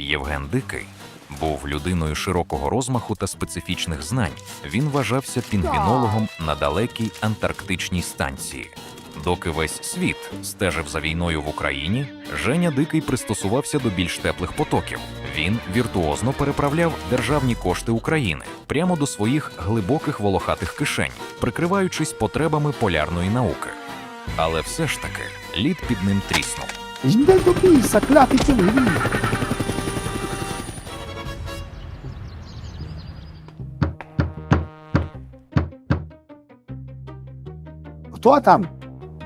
Євген Дикий був людиною широкого розмаху та специфічних знань. Він вважався пінгвінологом на далекій антарктичній станції. Доки весь світ стежив за війною в Україні, Женя Дикий пристосувався до більш теплих потоків. Він віртуозно переправляв державні кошти України прямо до своїх глибоких волохатих кишень, прикриваючись потребами полярної науки. Але все ж таки лід під ним тріснув. Йди до біса, клятий пінгвін. Хто там?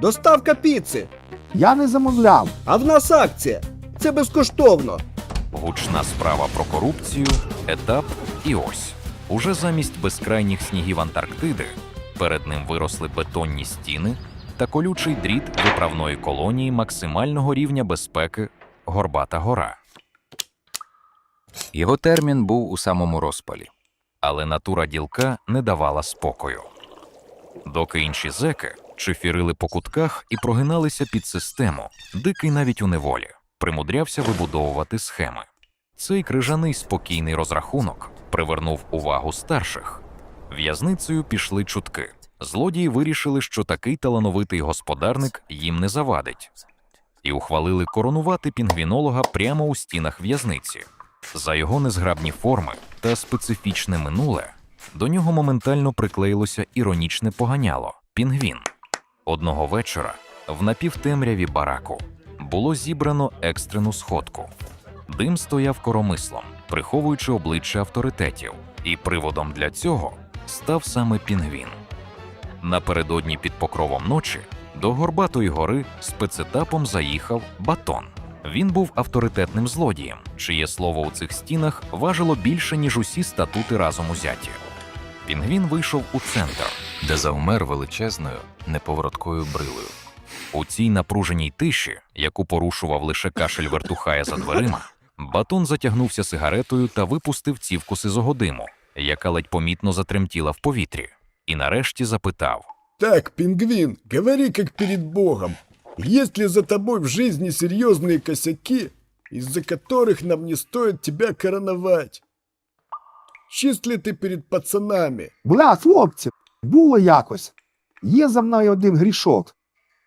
Доставка піци. Я не замовляв. А в нас акція. Це безкоштовно. Гучна справа про корупцію, етап і ось. Уже замість безкрайніх снігів Антарктиди перед ним виросли бетонні стіни та колючий дріт виправної колонії максимального рівня безпеки Горбата гора. Його термін був у самому розпалі. Але натура ділка не давала спокою. Доки інші зеки чифірили по кутках і прогиналися під систему, дикий навіть у неволі примудрявся вибудовувати схеми. Цей крижаний спокійний розрахунок привернув увагу старших. В'язницею пішли чутки. Злодії вирішили, що такий талановитий господарник їм не завадить, і ухвалили коронувати пінгвінолога прямо у стінах в'язниці. За його незграбні форми та специфічне минуле до нього моментально приклеїлося іронічне поганяло пінгвін. Одного вечора в напівтемряві бараку було зібрано екстрену сходку. Дим стояв коромислом, приховуючи обличчя авторитетів, і приводом для цього став саме пінгвін. Напередодні під покровом ночі до Горбатої гори спецетапом заїхав батон. Він був авторитетним злодієм, чиє слово у цих стінах важило більше, ніж усі статути разом узяті. Пінгвін вийшов у центр. де завмер величезною неповороткою брилою. У цій напруженій тиші, яку порушував лише кашель вертухая за дверима, батон затягнувся сигаретою та випустив цівку сизогодиму, яка ледь помітно затремтіла в повітрі, і нарешті запитав: Так, пингвин, говори как перед Богом. Есть ли за тобой в жизни серьезные косяки, из-за которых нам не стоит тебя короновать? Чист ли ты перед пацанами? Бля, хлопці, було якось. Є за мною один грішок.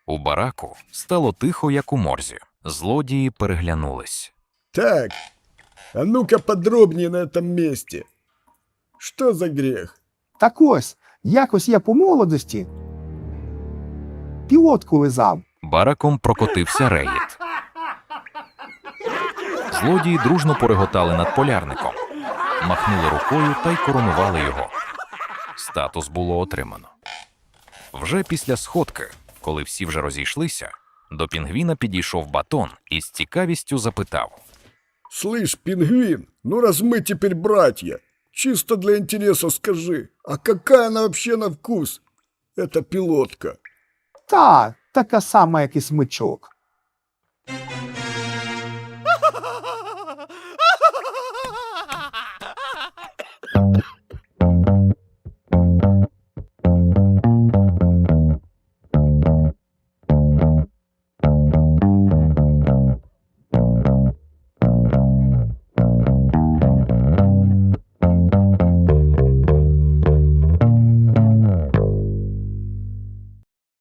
у бараку стало тихо, як у морзі. Злодії переглянулись. Так, а ну-ка подробнее на этом месте. Что за грех? Так ось, якось я по молодості. Пілотку лизав. Бараком прокотився регіт. Злодії дружно пореготали над полярником, махнули рукою та й коронували його. Статус було отримано. Вже після сходки, коли всі вже розійшлися, до пінгвіна підійшов батон і з цікавістю запитав: Слышь, пингвин, ну раз мы теперь братья, чисто для интереса скажи, а какая она вообще на вкус? Это пилотка. Та, така сама, як і смичок.